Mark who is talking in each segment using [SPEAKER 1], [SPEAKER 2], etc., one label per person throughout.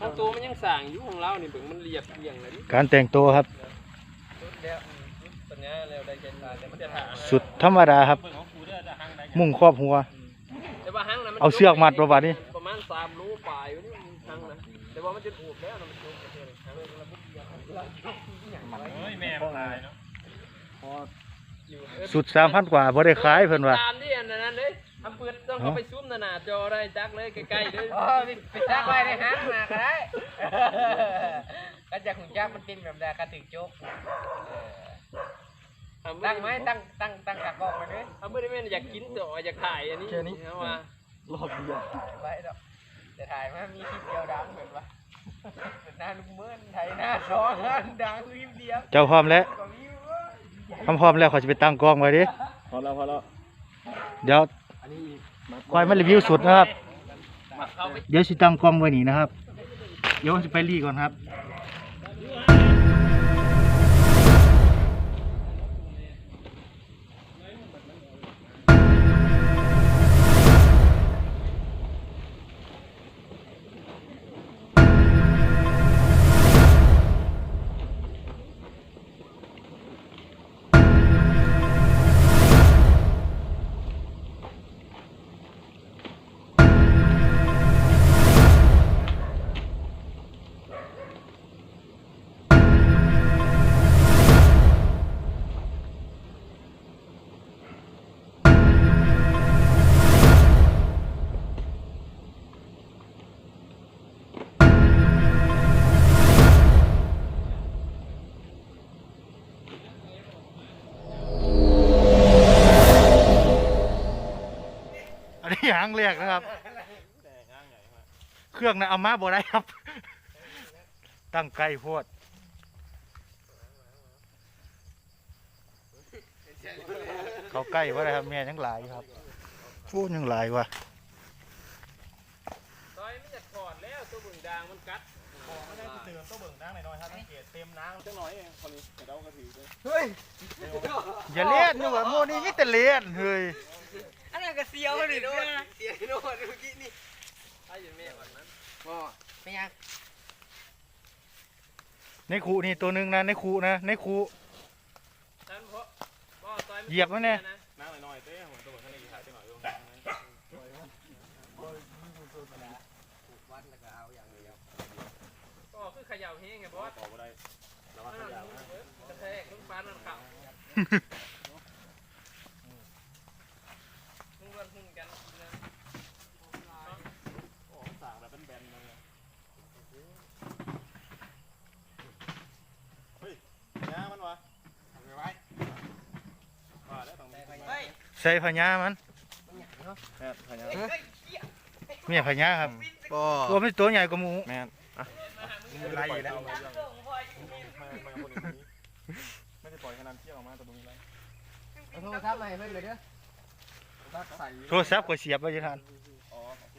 [SPEAKER 1] ทั้งตัวมันยังสร้างอยู่ของเรานี่เบิ่งมันเรียบเรียงเลยดิ
[SPEAKER 2] การแต่งตัวครับ
[SPEAKER 1] สุดแล้วอืมสุดปัญญาแล้วได้ใจตายแต่มันจะถ่า
[SPEAKER 2] สุดธรรมดาครับ มุ่งครอบหัว
[SPEAKER 1] แต่ว่าหังนะมัน
[SPEAKER 2] เอาเชือกมัดประวัตินี่
[SPEAKER 1] ประมาณสามรูปลายอยู่นี่มันหังนะแต่ว่ามันจะถูกแล้วนะมันถูกกับเธอเลยหังเลยระบบเดียวเฮ้ยแม่ตายเนาะ
[SPEAKER 2] สุดสามพันกว่าพอได้ขายเพิ่นว่า
[SPEAKER 1] ตามที่อันนั้นเลยทำเปิดต้องเข้าไปซุ้มหนาๆจอได้จักเลยใกล้ๆเลย
[SPEAKER 3] อ๋อไปจักไว้ในหันมาก็ได้ก็จะหุ่นจักมันเป็นแบบใดก็ถึงโจ๊กตั้งไหมตั้งตั้งตั้งกะกล้องมาด้วย
[SPEAKER 1] ทำไม่ได้แม่นอยากกินตัวอยากถ่ายอันนี้เอามา
[SPEAKER 3] ไว้ดอกจะถ่ายมามีคลิปเดียวดังเหมือนวะเป็นหน้าลุงเบิ้ลไทยหน้าสองอันดังคลิปเดียว
[SPEAKER 2] เจ้าพร้อมแล้ว
[SPEAKER 3] ก็มีเว้ย
[SPEAKER 2] ทำพร้อมแล้วเขาจะไปตั้งกล้องไว้ดิ
[SPEAKER 4] พอแล้วพอแล้ว
[SPEAKER 2] เดี๋ยว ควายมารีวิวสุดนะครับ
[SPEAKER 1] เข้าไป
[SPEAKER 2] เดี๋ยวสิตั้งกล้องไว้นี่นะครับ เดี๋ยวสิไปรีก่อนครับ อันนี้หางเรียกนะครับ เครื่องนะเอามาบ่ได้ครับ ตั้งไกลโพดเขาใกล้ว่าไรครับแม่ยังหลายอยู่ครับพูดยังหลายว่ะ
[SPEAKER 1] ซอยไม่จะถอดแล้วตัวบึงดางมันกัด
[SPEAKER 4] เติมต้องเบิ่งน้ำหน่อยๆครับสังเกตเต็มน้ำจังหน่อยเองคนนี้เดี๋ยวเราก็ถือด้วย
[SPEAKER 2] อย่าเล่นนี่ว่าโมนี่มีแต่เล่นเฮ้ย
[SPEAKER 3] อันนั้นก็เสียวเลยด้วยเสียวโน่นเมื่อกี้นี่
[SPEAKER 1] ถ้าอยู่แม่วันนั้น
[SPEAKER 3] บ่ไม่ยัง
[SPEAKER 2] ในคูนี่ตัวหนึงนะในคูนะในคู
[SPEAKER 1] นั่นเพราะพ่อซอย
[SPEAKER 2] เหยียบไว้แน่
[SPEAKER 4] น้ำหน่อยๆเต้ผมตัวข้างในกี่ถ่ายจังหน่อยด้วย
[SPEAKER 3] วัดแล้วก็เอาอย่างเดียว
[SPEAKER 1] ก็คือเขย่าเฮงไงบอส
[SPEAKER 4] ต่อไปได้ระวังขยะนะ
[SPEAKER 1] กระแทกลูกฟ้านั่นเข่ามึงวันหุ่นกันนะ
[SPEAKER 4] โอ้สากแบบแบนๆเลยเฮ้ยยามันวะ
[SPEAKER 3] เอาไปไว้
[SPEAKER 4] ว่าแล้วต้องมี
[SPEAKER 3] เฮ้ย
[SPEAKER 2] ใส่พญามัน
[SPEAKER 3] มันหยังเนาะ
[SPEAKER 4] แม่พยา
[SPEAKER 3] เฮ้ยเฮ้ยเหี้ย
[SPEAKER 2] เมียพญาครับ
[SPEAKER 4] ก็
[SPEAKER 2] ตัวมันตัวใหญ่กว่าหมู
[SPEAKER 4] แม่ นอะไล่อยู่แล้วไม่ไม่คนนี้ไม่ได้ปล่อยขนาดเที่ยวออกมาแต่ตรงนี้ไร
[SPEAKER 3] เอาโทรศัพท์มาให้เพิ่นเลยเด้อตักใส่
[SPEAKER 2] โทรศัพท์ก็เสียบไว้อยังทัน
[SPEAKER 4] อ๋อโอเค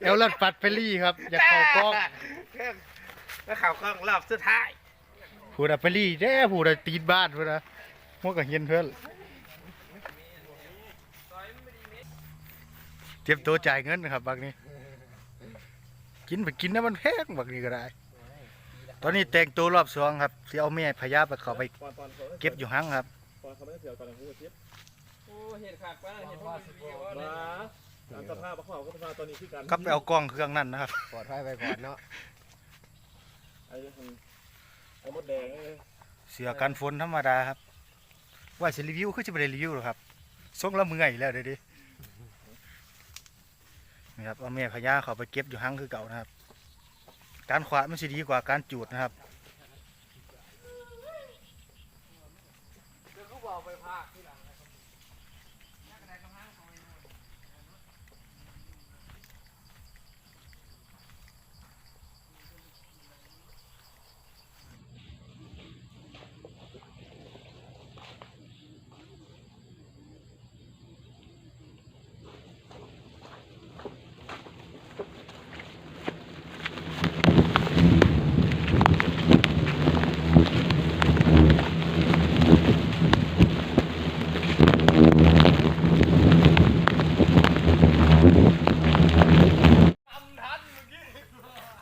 [SPEAKER 2] เอวลัดปัดไปรี่ครับ อยากเข้ากล้อง
[SPEAKER 3] แล้วข่าวกล้องรอบสุดท้าย
[SPEAKER 2] ผู้ใดไปรี่แด้ผู้ใดตีนบ้านผู้ใดพวกก็เฮียนเพื่อนเตรียมตัวจ่ายเงินนะครับบักนี้ กินไปกินนะมันแพงบักนี้ก็ได้ ตอนนี้แต่งตัวรอบสองครับที่เอาแม่พญาไปเขาไป
[SPEAKER 4] ตอนตอนเขา
[SPEAKER 2] เก็บอยู่ห้างครับ
[SPEAKER 4] ตอนเขาไม่ได้เที่ยวตอนเขาเที่ยว
[SPEAKER 1] โอ้เห็ดขากป้าเห็ดพวกมันเรียกว่า
[SPEAKER 4] มาตามสภาพเขาก็สภาพตอนนี้คือกัน
[SPEAKER 2] ก็ไปเอากล้องเครื่องนั่นนะครับ
[SPEAKER 3] ปลอดภัยไปก่อนเนาะ
[SPEAKER 4] ไอ้ไอ้มดแดงเลย
[SPEAKER 2] เสือกันฝนธรรมดาครับว่าสิรีวิวคือจะไปรีวิวหรอครับส่งละเมื่อยแล้วเดี๋ยวดิ นะครับเอาแม่พญาเขาไปเก็บอยู่ห้างคือเก่านะครับ การขวาไม่ใช่ดีกว่าการจูดนะครับเดี๋
[SPEAKER 3] ยวเขาบอกไปพากที่หลังนะครับ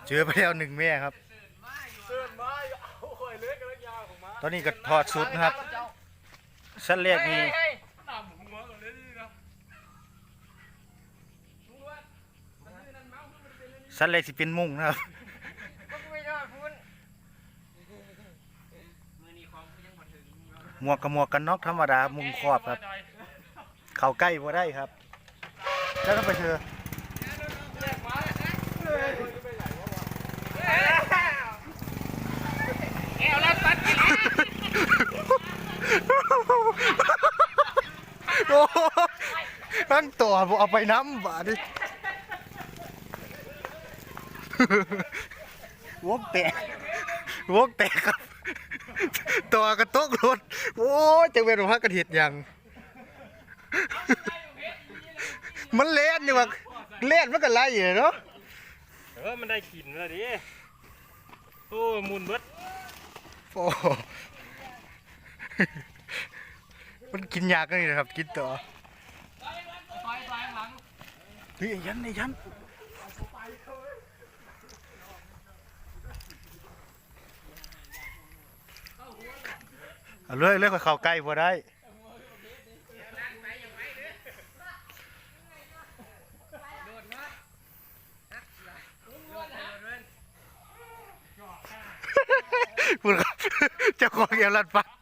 [SPEAKER 2] จอไปแล้วหนึ่งแม่ครับ
[SPEAKER 1] เดินมาเอาคอยเลื้อยกันแล้วยาวของมา
[SPEAKER 2] ตอนนี้ก็ถอดชุดนะครับชั้นแรกมี
[SPEAKER 1] ตามหัวกันเลยนี่นะ
[SPEAKER 2] ชั้นแรกสิเป็นมุ้งนะครับ
[SPEAKER 3] ไม่ยอดพูน
[SPEAKER 2] หมวกกับหมวกกันน็อกธรรมดา มุงครอบครับ เข้าใกล้บ่ได้ครับ แล้วก็ไปเถอะ
[SPEAKER 3] แอวแล้วตัดกิน
[SPEAKER 2] โอ้ ตั้งตัวบ่เอาไปน้ำบาดิวงแตกวงแตกครับตัวกระตกรถโอ้ยจะเป็นว่ากันเห็ดหยังมันเล่นอยู่ว่าเล่นมันก็ไล่อยู่เนาะ
[SPEAKER 1] เออมันได้กลิ่นแล้วดิโอ้มุนเบิด
[SPEAKER 2] โอ้มันกินยากกันนี่นะครับ กินต่อ เฮ้ยไอ้ยันไอ้ยันเอาเลยเลยค่อยเข้าใกล้พอได้พูดครับเจ้าของเอวลัดปัด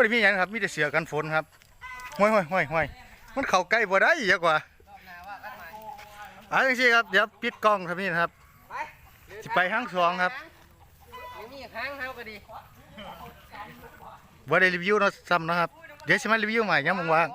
[SPEAKER 2] ไม่ได้มีอย่างครับมีแต่เสือกันฝนครับห้อยห้อยห้อยห้อยมันเข้าใกล้บ่ได้เยอะกว่าอ่าจังซี่ครับเดี๋ยวปิดกล้องครับนี่นะครับสิไปห้างสองครับ
[SPEAKER 3] ไม่มีค้างเฮาก็ดี
[SPEAKER 2] บ่ได้รีวิวเนาะซ้ำนะครับเดี๋ยวสิมารีวิวใหม่ยังว่าง